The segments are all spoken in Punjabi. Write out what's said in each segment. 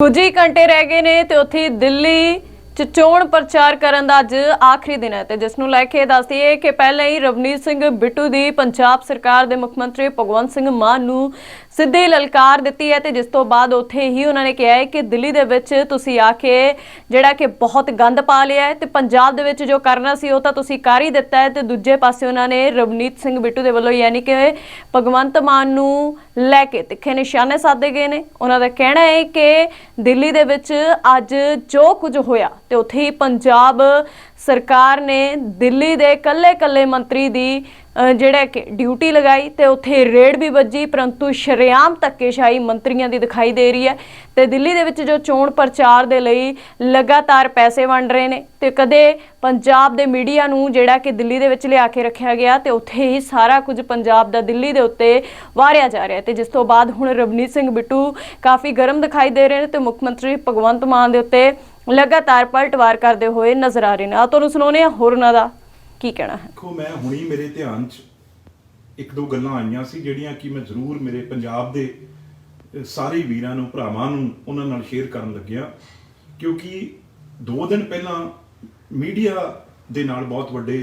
ਕੁਝ ਹੀ ਘੰਟੇ ਰਹਿ ਗਏ ਨੇ ਤੇ ਉੱਥੇ ਦਿੱਲੀ ਚ ਚੋਣ ਪ੍ਰਚਾਰ ਕਰਨ ਦਾ ਅੱਜ ਆਖਰੀ ਦਿਨ ਹੈ ਤੇ ਜਿਸ ਨੂੰ ਲੈ ਕੇ ਦੱਸਦੀਏ ਕਿ ਪਹਿਲਾਂ ਹੀ ਰਵਨੀਤ ਸਿੰਘ ਬਿੱਟੂ ਦੀ ਪੰਜਾਬ ਸਰਕਾਰ ਦੇ ਮੁੱਖ ਮੰਤਰੀ ਭਗਵੰਤ ਸਿੰਘ ਮਾਨ ਨੂੰ ਸਿੱਧੀ ਲਲਕਾਰ ਦਿੱਤੀ ਹੈ ਤੇ ਜਿਸ ਤੋਂ ਬਾਅਦ ਉੱਥੇ ਹੀ ਉਹਨਾਂ ਨੇ ਕਿਹਾ ਹੈ ਕਿ ਦਿੱਲੀ ਦੇ ਵਿੱਚ ਤੁਸੀਂ ਆ ਕੇ ਜਿਹੜਾ ਕਿ ਬਹੁਤ ਗੰਦ ਪਾ ਲਿਆ ਹੈ ਤੇ ਪੰਜਾਬ ਦੇ ਵਿੱਚ ਜੋ ਕਰਨਾ ਸੀ ਉਹ ਤਾਂ ਤੁਸੀਂ ਕਰ ਹੀ ਦਿੱਤਾ ਹੈ ਤੇ ਦੂਜੇ ਪਾਸੇ ਉਹਨਾਂ ਨੇ ਰਵਨੀਤ ਸਿੰਘ ਬਿੱਟੂ ਦੇ ਵੱਲੋਂ ਯਾਨੀ ਕਿ ਭਗਵੰਤ ਮਾਨ ਨੂੰ ਲੈ ਕੇ ਤਿੱਖੇ ਨਿਸ਼ਾਨੇ ਸਾਧੇ ਗਏ ਨੇ। ਉਹਨਾਂ ਦਾ ਕਹਿਣਾ ਹੈ ਕਿ ਦਿੱਲੀ ਦੇ ਵਿੱਚ ਅੱਜ ਜੋ ਕੁਝ ਹੋਇਆ ਤੇ ਉੱਥੇ ਹੀ ਪੰਜਾਬ ਸਰਕਾਰ ਨੇ ਦਿੱਲੀ ਦੇ ਕੱਲੇ-ਕੱਲੇ ਮੰਤਰੀ ਦੀ ਜਿਹੜਾ ਕਿ ਡਿਊਟੀ ਲਗਾਈ ਤੇ ਉੱਥੇ ਰੇਡ ਵੀ ਵੱਜੀ, ਪਰੰਤੂ ਸ਼ਰੇਆਮ ਧੱਕੇਸ਼ਾਹੀ ਮੰਤਰੀਆਂ ਦੀ ਦਿਖਾਈ ਦੇ ਰਹੀ ਹੈ ਤੇ ਦਿੱਲੀ ਦੇ ਵਿੱਚ ਜੋ ਚੋਣ ਪ੍ਰਚਾਰ ਦੇ ਲਈ ਲਗਾਤਾਰ ਪੈਸੇ ਵੰਡ ਰਹੇ ਨੇ ਤੇ ਕਦੇ ਪੰਜਾਬ ਦੇ ਮੀਡੀਆ ਨੂੰ ਜਿਹੜਾ ਕਿ ਦਿੱਲੀ ਦੇ ਵਿੱਚ ਲਿਆ ਕੇ ਰੱਖਿਆ ਗਿਆ ਤੇ ਉੱਥੇ ਹੀ ਸਾਰਾ ਕੁਝ ਪੰਜਾਬ ਦਾ ਦਿੱਲੀ ਦੇ ਉੱਤੇ ਵਾਰਿਆ ਜਾ ਰਿਹਾ ਤੇ ਜਿਸ ਤੋਂ ਬਾਅਦ ਹੁਣ ਰਵਨੀਤ ਸਿੰਘ ਬਿੱਟੂ ਕਾਫੀ ਗਰਮ ਦਿਖਾਈ ਦੇ ਰਹੇ ਨੇ ਤੇ ਮੁੱਖ ਮੰਤਰੀ ਭਗਵੰਤ ਮਾਨ ਦੇ ਉੱਤੇ ਲਗਾਤਾਰ ਪਲਟਵਾਰ ਕਰਦੇ ਹੋਏ ਨਜ਼ਰ ਆ ਰਹੇ ਨੇ। ਆ ਤੁਹਾਨੂੰ ਸੁਣਾਉਂਦੇ ਹਾਂ ਹੋਰ ਉਹਨਾਂ ਦਾ ਕੀ ਕਹਿਣਾ ਹੈ। ਦੇਖੋ, ਮੈਂ ਹੁਣੀ ਮੇਰੇ ਧਿਆਨ 'ਚ ਇੱਕ ਦੋ ਗੱਲਾਂ ਆਈਆਂ ਸੀ, ਜਿਹੜੀਆਂ ਕਿ ਮੈਂ ਜ਼ਰੂਰ ਮੇਰੇ ਪੰਜਾਬ ਦੇ ਸਾਰੇ ਵੀਰਾਂ ਨੂੰ, ਭਰਾਵਾਂ ਨੂੰ ਉਹਨਾਂ ਨਾਲ ਸ਼ੇਅਰ ਕਰਨ ਲੱਗਿਆ। ਕਿਉਂਕਿ ਦੋ ਦਿਨ ਪਹਿਲਾਂ ਮੀਡੀਆ ਦੇ ਨਾਲ ਬਹੁਤ ਵੱਡੇ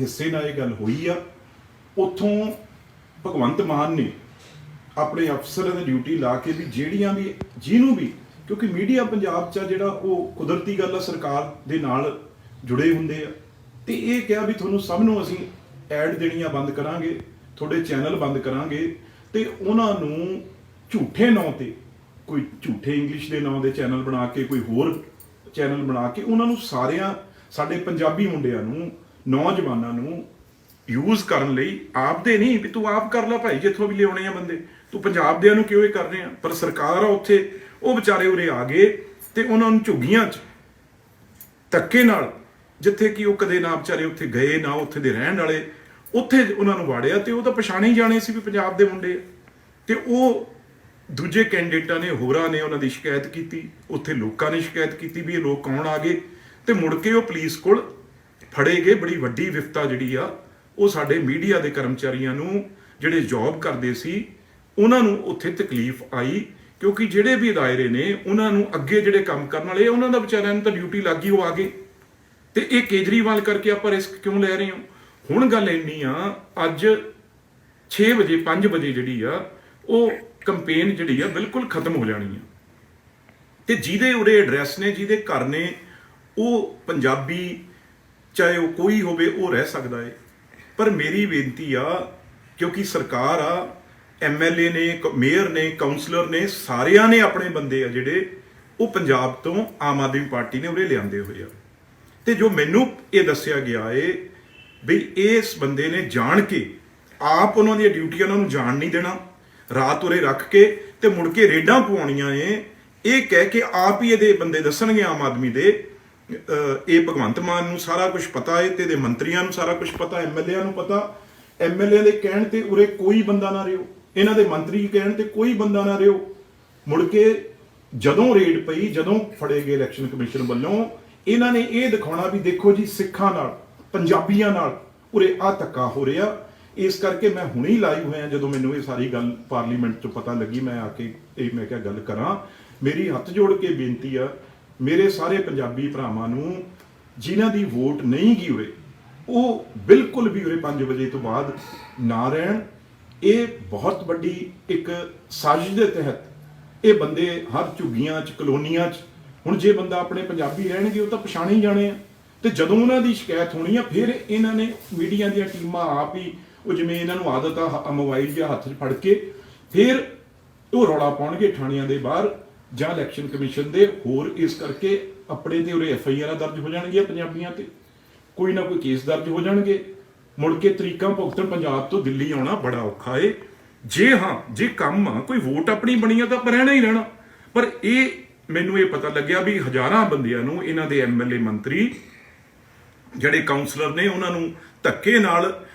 ਹਿੱਸੇ ਨਾਲ ਇਹ ਗੱਲ ਹੋਈ ਆ। ਉੱਥੋਂ ਭਗਵੰਤ ਮਾਨ ਨੇ ਆਪਣੇ ਅਫਸਰਾਂ ਦੀ ਡਿਊਟੀ ਲਾ ਕੇ ਵੀ, ਜਿਹੜੀਆਂ ਵੀ, ਜਿਹਨੂੰ ਵੀ ਕਿਉਂਕਿ ਮੀਡੀਆ ਪੰਜਾਬ 'ਚ ਆ ਜਿਹੜਾ ਉਹ ਕੁਦਰਤੀ ਗੱਲ ਆ, ਸਰਕਾਰ ਦੇ ਨਾਲ ਜੁੜੇ ਹੁੰਦੇ ਆ। ਤੇ ਇਹ ਕਿਹਾ ਵੀ ਤੁਹਾਨੂੰ ਸਭ ਨੂੰ ਅਸੀਂ ਐਡ ਦੇਣੀਆਂ ਬੰਦ ਕਰਾਂਗੇ, ਤੁਹਾਡੇ ਚੈਨਲ ਬੰਦ ਕਰਾਂਗੇ ਤੇ ਉਹਨਾਂ ਨੂੰ ਝੂਠੇ ਨਾਂ ਤੇ, ਕੋਈ ਝੂਠੇ ਇੰਗਲਿਸ਼ ਦੇ ਨਾਂ ਦੇ ਚੈਨਲ ਬਣਾ ਕੇ, ਕੋਈ ਹੋਰ ਚੈਨਲ ਬਣਾ ਕੇ ਉਹਨਾਂ ਨੂੰ ਸਾਰਿਆਂ, ਸਾਡੇ ਪੰਜਾਬੀ ਮੁੰਡਿਆਂ ਨੂੰ, ਨੌਜਵਾਨਾਂ ਨੂੰ ਯੂਜ਼ ਕਰਨ ਲਈ ਆਪਦੇ ਨਹੀਂ, ਵੀ ਤੂੰ ਆਪ ਕਰ ਲੈ ਭਾਈ, ਜਿੱਥੋਂ ਵੀ ਲਿਆਉਣੇ ਆ ਬੰਦੇ। ਤੂੰ ਪੰਜਾਬ ਦਿਆਂ ਨੂੰ ਕਿਉਂ ਇਹ ਕਰ ਰਹੇ? ਆ ਪਰ ਸਰਕਾਰ ਆ ਉੱਥੇ ਉਹ ਵਿਚਾਰੇ ਉਰੇ ਆ ਗਏ ਤੇ ਉਹਨਾਂ ਨੂੰ ਝੁੱਗੀਆਂ 'ਚ ਧੱਕੇ ਨਾਲ, ਜਿੱਥੇ ਕਿ ਉਹ ਕਦੇ ਨਾ ਵਿਚਾਰੇ ਉੱਥੇ ਗਏ, ਨਾ ਉੱਥੇ ਦੇ ਰਹਿਣ ਵਾਲੇ, ਉੱਥੇ ਉਹਨਾਂ ਨੂੰ ਵਾੜਿਆ ਤੇ ਉਹ ਤਾਂ ਪਛਾਣੇ ਹੀ ਜਾਣੇ ਸੀ ਵੀ ਪੰਜਾਬ ਦੇ ਮੁੰਡੇ ਆ। ਤੇ ਉਹ ਦੂਜੇ ਕੈਂਡੀਡੇਟਾਂ ਨੇ, ਹੋਰਾਂ ਨੇ ਉਹਨਾਂ ਦੀ ਸ਼ਿਕਾਇਤ ਕੀਤੀ, ਉੱਥੇ ਲੋਕਾਂ ਨੇ ਸ਼ਿਕਾਇਤ ਕੀਤੀ ਵੀ ਇਹ ਲੋਕ ਕੌਣ ਆ ਗਏ ਤੇ ਮੁੜ ਕੇ ਉਹ ਪੁਲਿਸ ਕੋਲ ਫੜੇ ਗਏ ਬੜੀ ਵੱਡੀ ਵਿਫਤਾ ਜਿਹੜੀ ਆ, ਉਹ ਸਾਡੇ ਮੀਡੀਆ ਦੇ ਕਰਮਚਾਰੀਆਂ ਨੂੰ, ਜਿਹੜੇ ਜੌਬ ਕਰਦੇ ਸੀ, ਉਹਨਾਂ ਨੂੰ ਉੱਥੇ ਤਕਲੀਫ ਆਈ ਕਿਉਂਕਿ ਜਿਹੜੇ ਵੀ ਦਾਇਰੇ ਨੇ, ਉਹਨਾਂ ਨੂੰ ਅੱਗੇ ਜਿਹੜੇ ਕੰਮ ਕਰਨ ਵਾਲੇ, ਉਹਨਾਂ ਦਾ ਵਿਚਾਰਿਆਂ ਨੂੰ ਤਾਂ ਡਿਊਟੀ ਲੱਗੀ ਉਹ ਆ ਗਏ। ਤੇ ਇਹ ਕੇਜਰੀਵਾਲ ਕਰਕੇ ਆਪਾਂ ਰਿਸਕ ਕਿਉਂ ਲੈ ਰਹੇ ਹਾਂ? ਹੁਣ ਗੱਲ ਇੰਨੀ ਆ, ਅੱਜ 6 ਵਜੇ 5 ਵਜੇ ਜਿਹੜੀ ਆ, ਉਹ ਕੰਪੇਨ ਜਿਹੜੀ ਆ ਬਿਲਕੁਲ ਖਤਮ ਹੋ ਜਾਣੀ ਆ। ਤੇ ਜਿਹਦੇ ਉਰੇ ਐਡਰੈਸ ਨੇ, ਜਿਹਦੇ ਘਰ ਨੇ, ਉਹ ਪੰਜਾਬੀ, ਚਾਹੇ ਉਹ ਕੋਈ ਹੋਵੇ, ਉਹ ਰਹਿ ਸਕਦਾ ਏ। ਪਰ ਮੇਰੀ ਬੇਨਤੀ ਆ, ਕਿਉਂਕਿ ਸਰਕਾਰ ਆ ਐਮਐਲਏ ਨੇ, ਕ- ਮੇਅਰ ਨੇ ਕਾਉਂਸਲਰ ਨੇ, ਸਾਰਿਆਂ ਨੇ ਆਪਣੇ ਬੰਦੇ ਆ ਜਿਹੜੇ ਉਹ ਪੰਜਾਬ ਤੋਂ ਆਮ ਆਦਮੀ ਪਾਰਟੀ ਨੇ ਉਰੇ ਲਿਆਂਦੇ ਹੋਏ ਆ। ਤੇ ਜੋ ਮੈਨੂੰ ਇਹ ਦੱਸਿਆ ਗਿਆ ਏ ਵੀ ਇਸ ਬੰਦੇ ਨੇ ਜਾਣ ਕੇ ਆਪ ਉਹਨਾਂ ਦੀਆਂ ਡਿਊਟੀਆਂ ਉਹਨਾਂ ਨੂੰ ਜਾਣ ਨਹੀਂ ਦੇਣਾ, ਰਾਤ ਉਰੇ ਰੱਖ ਕੇ ਤੇ ਮੁੜ ਕੇ ਰੇਡਾਂ ਪਵਾਉਣੀਆਂ ਏ, ਇਹ ਕਹਿ ਕੇ ਆਪ ਹੀ ਇਹਦੇ ਬੰਦੇ ਦੱਸਣਗੇ ਆਮ ਆਦਮੀ ਦੇ। ਇਹ ਭਗਵੰਤ ਮਾਨ ਨੂੰ ਸਾਰਾ ਕੁਝ ਪਤਾ ਏ ਤੇ ਇਹਦੇ ਮੰਤਰੀਆਂ ਨੂੰ ਸਾਰਾ ਕੁਝ ਪਤਾ ਐਮਐਲਏਆਂ ਨੂੰ ਪਤਾ। ਐਮਐਲਏ ਦੇ ਕਹਿਣ ਤੇ ਉਰੇ ਕੋਈ ਬੰਦਾ ਨਾ ਰਿਓ ਇਹਨਾਂ ਦੇ ਮੰਤਰੀ ਕਹਿਣ ਤੇ ਕੋਈ ਬੰਦਾ ਨਾ ਰਿਓ ਮੁੜ ਕੇ ਜਦੋਂ ਰੇਡ ਪਈ, ਜਦੋਂ ਫੜੇ ਗਏ ਇਲੈਕਸ਼ਨ ਕਮਿਸ਼ਨ ਵੱਲੋਂ, ਇਹਨਾਂ ਨੇ ਇਹ ਦਿਖਾਉਣਾ ਵੀ ਦੇਖੋ ਜੀ ਸਿੱਖਾਂ ਨਾਲ, ਪੰਜਾਬੀਆਂ ਨਾਲ ਉਰੇ ਆ ਧੱਕਾ ਹੋ ਰਿਹਾ। ਇਸ ਕਰਕੇ ਮੈਂ ਹੁਣੇ ਹੀ ਲਾਈਵ ਹੋਇਆ, ਜਦੋਂ ਮੈਨੂੰ ਇਹ ਸਾਰੀ ਗੱਲ ਪਾਰਲੀਮੈਂਟ 'ਚ ਪਤਾ ਲੱਗੀ, ਮੈਂ ਆ ਕੇ ਇਹ ਮੈਂ ਕਿਹਾ ਗੱਲ ਕਰਾਂ। ਮੇਰੀ ਹੱਥ ਜੋੜ ਕੇ ਬੇਨਤੀ ਆ, ਮੇਰੇ ਸਾਰੇ ਪੰਜਾਬੀ ਭਰਾਵਾਂ ਨੂੰ, ਜਿਨ੍ਹਾਂ ਦੀ ਵੋਟ ਨਹੀਂ ਗਈ ਉਰੇ, ਉਹ ਬਿਲਕੁਲ ਵੀ ਉਰੇ 5 ਵਜੇ ਤੋਂ ਬਾਅਦ ਨਾ ਰਹਿਣ। ਇਹ ਬਹੁਤ ਵੱਡੀ ਇੱਕ ਸਾਜ਼ਿਸ਼ ਦੇ ਤਹਿਤ ਇਹ ਬੰਦੇ ਹਰ ਝੁੱਗੀਆਂ 'ਚ, ਕਲੋਨੀਆਂ 'ਚ, ਹੁਣ ਜੇ ਬੰਦਾ ਆਪਣੇ ਪੰਜਾਬੀ ਰਹਿਣਗੇ, ਉਹ ਤਾਂ ਪਛਾਣੇ ਹੀ ਜਾਣੇ ਆ। ਤੇ ਜਦੋਂ ਉਹਨਾਂ ਦੀ ਸ਼ਿਕਾਇਤ ਹੋਣੀ ਆ, ਫਿਰ ਇਹਨਾਂ ਨੇ ਮੀਡੀਆ ਦੀਆਂ ਟੀਮਾਂ ਆਪ ਹੀ, ਉਹ ਜਿਵੇਂ ਇਹਨਾਂ ਨੂੰ ਆਦਤ ਆ ਮੋਬਾਈਲ ਜਾਂ ਹੱਥ 'ਚ ਫੜ ਕੇ, ਫਿਰ ਉਹ ਰੌਲਾ ਪਾਉਣਗੇ ਥਾਣਿਆਂ ਦੇ ਬਾਹਰ ਜਾਂ ਇਲੈਕਸ਼ਨ ਕਮਿਸ਼ਨ ਦੇ, ਹੋਰ ਇਸ ਕਰਕੇ ਆਪਣੇ ਤੇ ਉਰੇ ਐਫ ਆਈ ਆਰ ਦਰਜ ਹੋ ਜਾਣਗੀਆਂ ਪੰਜਾਬੀਆਂ ਤੇ। ਕੋਈ ਨਾ ਕੋਈ ਕੇਸ ਦਰਜ ਹੋ ਜਾਣਗੇ। ਮੁੜ ਕੇ ਤਰੀਕਾਂ ਭੁਗਤਣ ਪੰਜਾਬ ਤੋਂ ਦਿੱਲੀ ਆਉਣਾ ਬੜਾ ਔਖਾ ਏ। ਜੇ ਹਾਂ, ਜੇ ਕੰਮ ਆ, ਕੋਈ ਵੋਟ ਆਪਣੀ ਬਣੀ ਆ ਤਾਂ ਆਪਾਂ ਰਹਿਣਾ ਹੀ ਰਹਿਣਾ। ਪਰ ਇਹ ਮੈਨੂੰ ਇਹ ਪਤਾ ਲੱਗਿਆ ਵੀ ਹਜ਼ਾਰਾਂ ਬੰਦਿਆਂ ਨੂੰ ਇਹਨਾਂ ਦੇ ਐਮਐਲਏ ਮੰਤਰੀ, ਜਿਹੜੇ ਕਾਉਂਸਲਰ ਨੇ, ਉਹਨਾਂ ਨੂੰ ਧੱਕੇ ਨਾਲ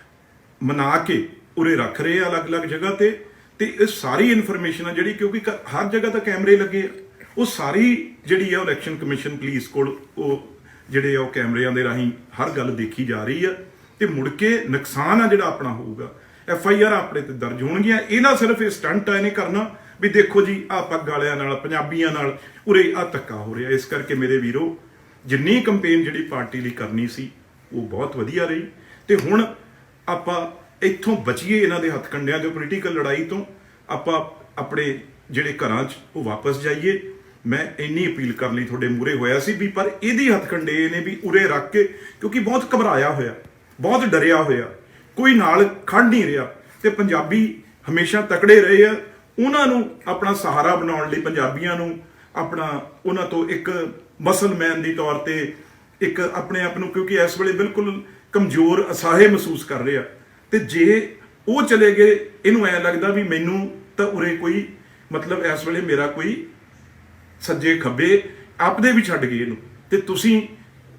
ਮਨਾ ਕੇ ਉਰੇ ਰੱਖ ਰਹੇ ਆ ਅਲੱਗ-ਅਲੱਗ ਜਗ੍ਹਾ ਤੇ। ਤੇ ਇਹ ਸਾਰੀ ਇਨਫੋਰਮੇਸ਼ਨ ਆ ਜਿਹੜੀ ਕਿਉਂਕਿ ਕ- ਹਰ ਜਗ੍ਹਾ ਤਾਂ ਕੈਮਰੇ ਲੱਗੇ ਆ। ਉਹ ਸਾਰੀ ਜਿਹੜੀ ਆ ਇਲੈਕਸ਼ਨ ਕਮਿਸ਼ਨ ਪੁਲਿਸ ਕੋਲ ਉਹ ਜਿਹੜੇ ਆ ਉਹ ਕੈਮਰਿਆਂ ਦੇ ਰਾਹੀਂ ਹਰ ਗੱਲ ਦੇਖੀ ਜਾ ਰਹੀ ਆ। ਤੇ ਮੁੜ ਕੇ ਨੁਕਸਾਨ ਆ ਜਿਹੜਾ ਆਪਣਾ ਹੋਊਗਾ। ਐਫ ਆਈ ਆਰ ਆਪਣੇ ਤੇ ਦਰਜ ਹੋਣਗੀਆਂ। ਇਹ ਨਾ ਸਿਰਫ ਇਹ ਸਟੰਟ ਆ ਇਹਨੇ ਕਰਨਾ ਵੀ ਦੇਖੋ ਜੀ ਆ ਪੱਗ ਵਾਲਿਆਂ ਨਾਲ, ਪੰਜਾਬੀਆਂ ਨਾਲ ਉਰੇ ਆ ਧੱਕਾ ਹੋ ਰਿਹਾ। ਇਸ ਕਰਕੇ ਮੇਰੇ ਵੀਰੋ, ਜਿੰਨੀ ਕੰਪੇਨ ਜਿਹੜੀ ਪਾਰਟੀ ਲਈ ਕਰਨੀ ਸੀ, ਉਹ ਬਹੁਤ ਵਧੀਆ ਰਹੀ। ਤੇ ਹੁਣ ਆਪਾਂ ਇੱਥੋਂ ਬਚੀਏ ਇਹਨਾਂ ਦੇ ਹੱਥਕੰਡਿਆਂ ਦੇ ਪੋਲੀਟੀਕਲ ਲੜਾਈ ਤੋਂ। ਆਪਾਂ ਆਪਣੇ ਜਿਹੜੇ ਘਰਾਂ 'ਚ ਉਹ ਵਾਪਸ ਜਾਈਏ। ਮੈਂ ਇੰਨੀ ਅਪੀਲ ਕਰਨ ਲਈ ਤੁਹਾਡੇ ਮੂਰੇ ਹੋਇਆ ਸੀ ਵੀ ਪਰ ਇਹਦੀ ਹੱਥਕੰਡੇ ਨੇ ਵੀ ਉਰੇ ਰੱਖ ਕੇ, ਕਿਉਂਕਿ ਬਹੁਤ ਘਬਰਾਇਆ ਹੋਇਆ। ਬਹੁਤ ਡਰਿਆ ਹੋਇਆ। ਕੋਈ ਨਾਲ ਖੜ ਨਹੀਂ ਰਿਹਾ ਤੇ ਪੰਜਾਬੀ ਹਮੇਸ਼ਾ ਤਕੜੇ ਰਹੇ ਆ। ਉਹਨਾਂ ਨੂੰ ਆਪਣਾ ਸਹਾਰਾ ਬਣਾਉਣ ਲਈ ਪੰਜਾਬੀਆਂ ਨੂੰ ਆਪਣਾ ਉਹਨਾਂ ਤੋਂ ਇੱਕ ਮਸਲਮੈਨ ਦੀ ਤੌਰ ਤੇ ਇੱਕ ਆਪਣੇ ਆਪ ਨੂੰ ਕਿਉਂਕਿ ਇਸ ਵੇਲੇ ਬਿਲਕੁਲ ਕਮਜ਼ੋਰ ਅਸਾਹੇ ਮਹਿਸੂਸ ਕਰ ਰਿਹਾ। ਤੇ ਜੇ ਉਹ ਚਲੇ ਗਏ, ਇਹਨੂੰ ਐ ਲੱਗਦਾ ਵੀ ਮੈਨੂੰ ਤਾਂ ਉਰੇ ਕੋਈ ਮਤਲਬ ਇਸ ਵੇਲੇ ਮੇਰਾ ਕੋਈ ਸੱਜੇ ਖੱਬੇ ਆਪਦੇ ਵੀ ਛੱਡ ਗਏ ਇਹਨੂੰ। ਤੇ ਤੁਸੀਂ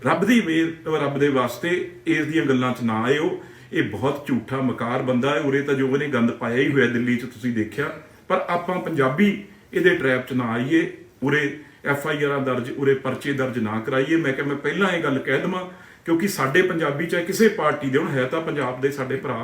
ਰੱਬ ਦੀ ਮਿਹਰ ਰੱਬ ਦੇ ਵਾਸਤੇ ਇਸ ਦੀਆਂ ਗੱਲਾਂ 'ਚ ਨਾ ਆਇਓ। ਇਹ ਬਹੁਤ ਝੂਠਾ ਮਕਾਰ ਬੰਦਾ ਹੈ। ਉਰੇ ਤਾਂ ਜੋ ਉਹਨੇ ਗੰਦ ਪਾਇਆ ਹੀ ਹੋਇਆ ਦਿੱਲੀ 'ਚ ਤੁਸੀਂ ਦੇਖਿਆ। ਪਰ ਆਪਾਂ ਪੰਜਾਬੀ ਇਹਦੇ ਟ੍ਰੈਪ 'ਚ ਨਾ ਆਈਏ। ਉਰੇ ਐਫ ਆਈ ਆਰਾਂ ਦਰਜ, ਉਰੇ ਪਰਚੇ ਦਰਜ ਨਾ ਕਰਾਈਏ। ਮੈਂ ਕਿਹਾ ਮੈਂ ਪਹਿਲਾਂ ਇਹ ਗੱਲ ਕਹਿ ਦਵਾਂ, ਕਿਉਂਕਿ ਸਾਡੇ ਪੰਜਾਬੀ ਚਾਹੇ ਕਿਸੇ ਪਾਰਟੀ ਦੇ ਹੁਣ, ਹੈ ਤਾਂ ਪੰਜਾਬ ਦੇ ਸਾਡੇ ਭਰਾ।